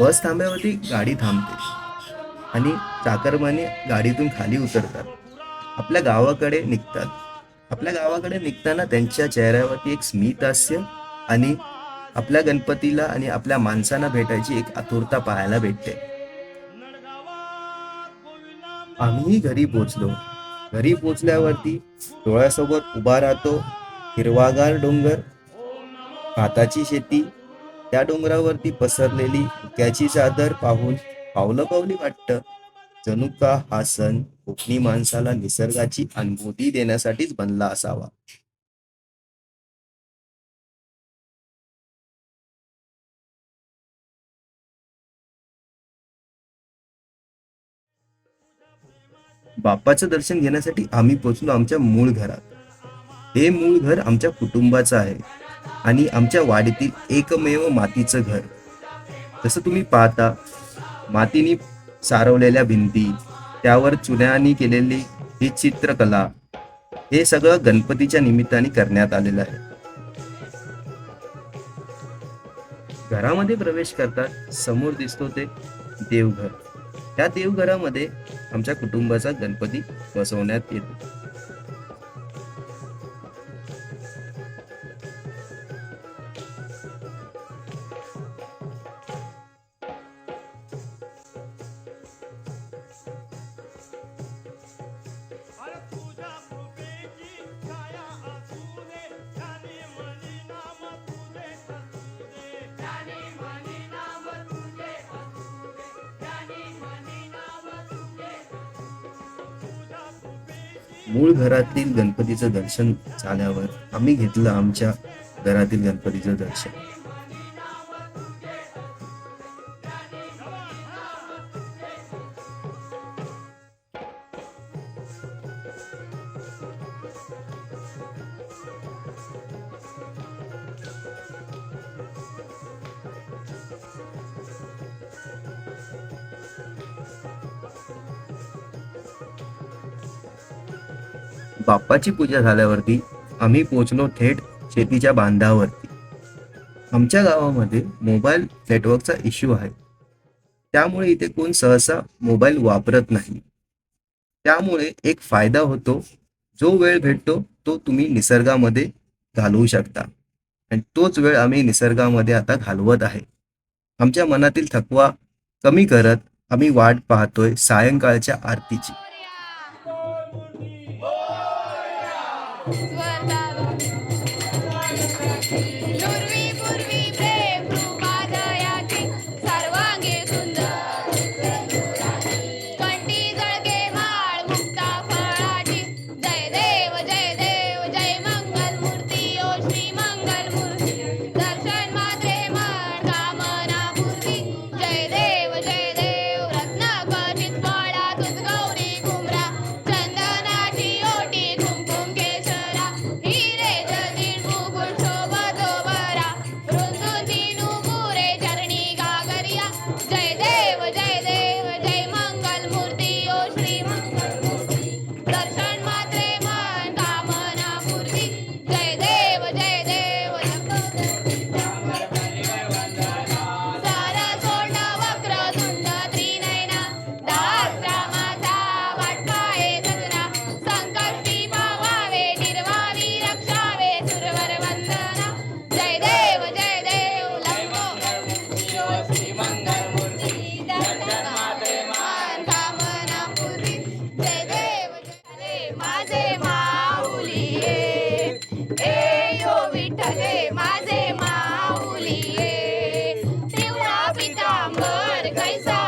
बस थांब्यावरती गाडी थांबते. आणि चाकरमाने गाडीतून खाली उतरतात. आपल्या गावाकडे निघतात. आपल्या गावाकडे निघताना त्यांच्या चेहऱ्यावरती एक स्मित हास्य आणि आपल्या गणपतीला आणि आपल्या माणसांना भेटायची एक आतुरता पाहायला भेटते. आम्हीही घरी पोचलो घरी पोचल्यावरती डोळ्यासमोर उभा राहतो हिरवागार डोंगर भाताची शेती त्या डोंगरावरती पसरलेली त्याची चादर पाहून पावलं पावली वाटतं. जणू का हा सण कोकणी माणसाला निसर्गाची अनुभूती देण्यासाठीच बनला असावा. बाप्पाचं दर्शन घेण्यासाठी आम्ही पोचलो आमच्या मूळ घरात. हे मूळ घर आमच्या कुटुंबाचं आहे. आणि आमच्या वाडीतील एकमेव मातीचं घर. जसं तुम्ही पाहता मातीने सारवलेल्या भिंती त्यावर चुन्यानी केलेली ही चित्रकला हे सगळं गणपतीच्या निमित्ताने करण्यात आलेलं आहे. घरामध्ये प्रवेश करतात समोर दिसतो ते देवघर. त्या देवघरामध्ये आमच्या कुटुंबाचा गणपती बसवण्यात येतो. मूळ घरातील गणपतीचं दर्शन झाल्यावर आम्ही घेतलं आमच्या घरातील गणपतीचं दर्शन. बाप्पाची पूजा झाल्यावरती आम्ही पोचलो थेट शेतीच्या बांधावरती. आमच्या गावामध्ये मोबाईल नेटवर्कचा इश्यू आहे. त्यामुळे इथे कोण सहसा मोबाईल वापरत नाही. त्यामुळे एक फायदा होतो जो वेळ भेटतो तो तुम्ही निसर्गामध्ये घालवू शकता. आणि तोच वेळ आम्ही निसर्गामध्ये आता घालवत आहे. आमच्या मनातील थकवा कमी करत आम्ही वाट पाहतोय सायंकाळच्या आरतीची. पिवळा पितांबर कैसा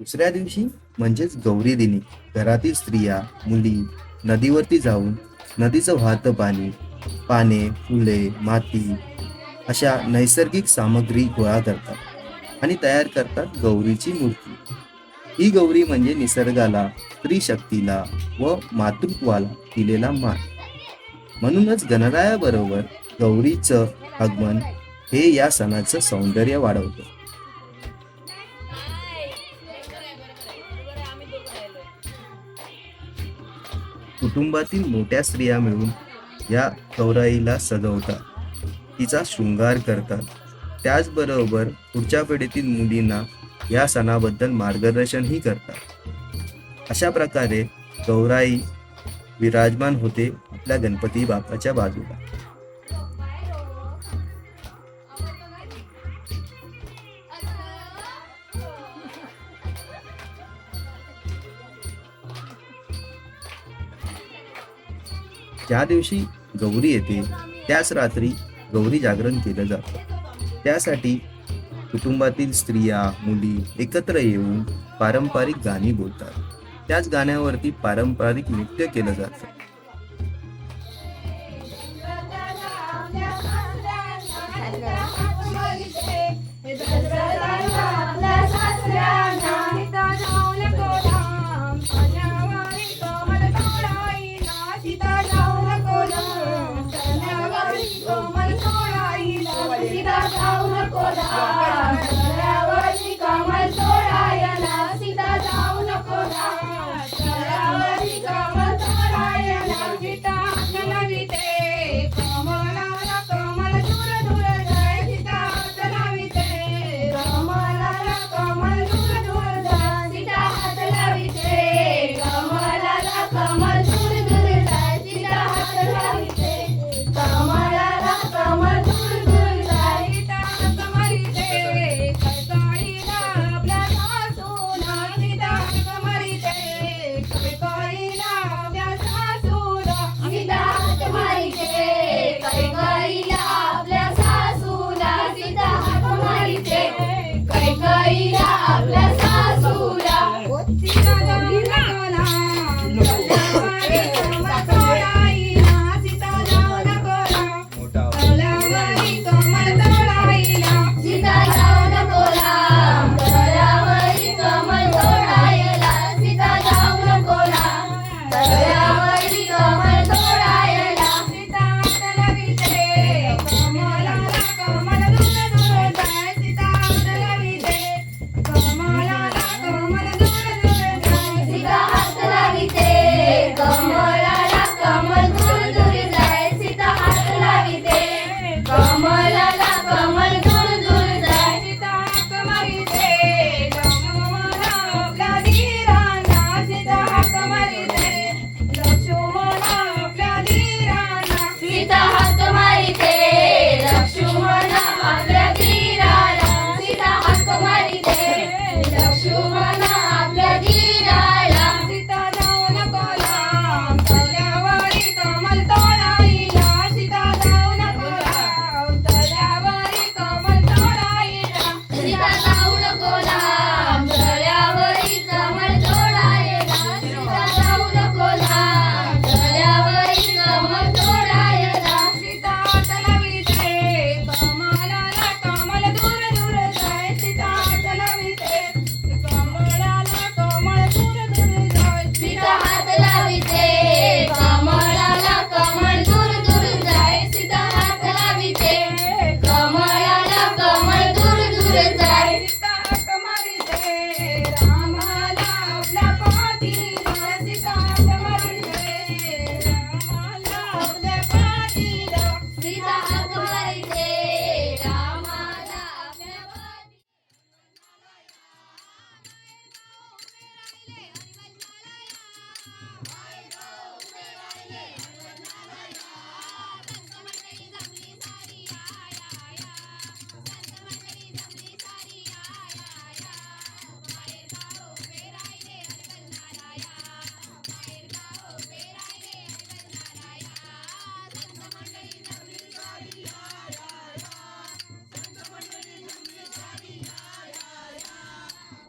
दुसऱ्या दिवशी म्हणजेच गौरी दिनी घरातील स्त्रिया मुली नदीवरती जाऊन नदीचं वाहतं पाणी पाने फुले माती अशा नैसर्गिक सामग्री गोळा करतात आणि तयार करतात गौरीची मूर्ती. ही गौरी म्हणजे निसर्गाला स्त्रीशक्तीला व मातृत्वाला दिलेला मान. म्हणूनच गणरायाबरोबर गौरीचं आगमन हे या सणाचं सौंदर्य वाढवतं. कुटुंबातील मोठ्या स्त्रिया मिळून या कौराईला सजवतात. तिचा शृंगार करतात. त्याचबरोबर पुढच्या पिढीतील मुलींना या सणाबद्दल मार्गदर्शनही करतात. अशा प्रकारे गौराई विराजमान होते आपल्या गणपती बापाच्या बाजूला. ज्या दिवशी गौरी येते त्याच रात्री गौरी जागरण केलं जातं. त्यासाठी कुटुंबातील स्त्रिया मुली एकत्र येऊन पारंपरिक गाणी बोलतात. त्याच गाण्यावरती पारंपरिक नृत्य केलं जातं.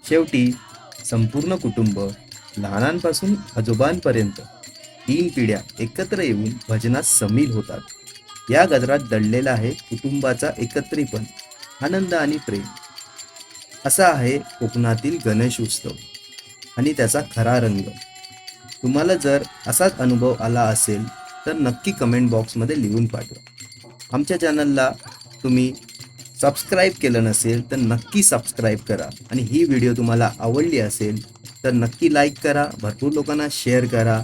शेवटी संपूर्ण कुटुंब लहानांपासून आजोबांपर्यंत तीन पिढ्या एकत्र येऊन भजनात सामील होतात. या गजरात दडलेला आहे कुटुंबाचा एकत्रीपण आनंद आणि प्रेम. असा आहे कोकणातील गणेश उत्सव आणि त्याचा खरा रंग. तुम्हाला जर असाच अनुभव आला असेल तर नक्की कमेंट बॉक्समध्ये लिहून पाठवा. आमच्या चॅनलला तुम्ही सबस्क्राईब केलं नसेल तर नक्की सबस्क्राईब करा. आणि ही व्हिडिओ तुम्हाला आवडली असेल तर नक्की लाईक करा भरपूर लोकांना शेअर करा.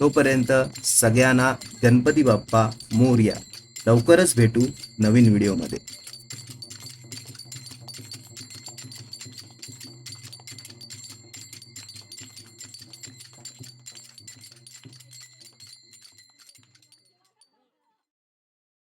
तोपर्यंत सगळ्यांना गणपती बाप्पा मोर्या. लवकरच भेटू नवीन व्हिडिओमध्ये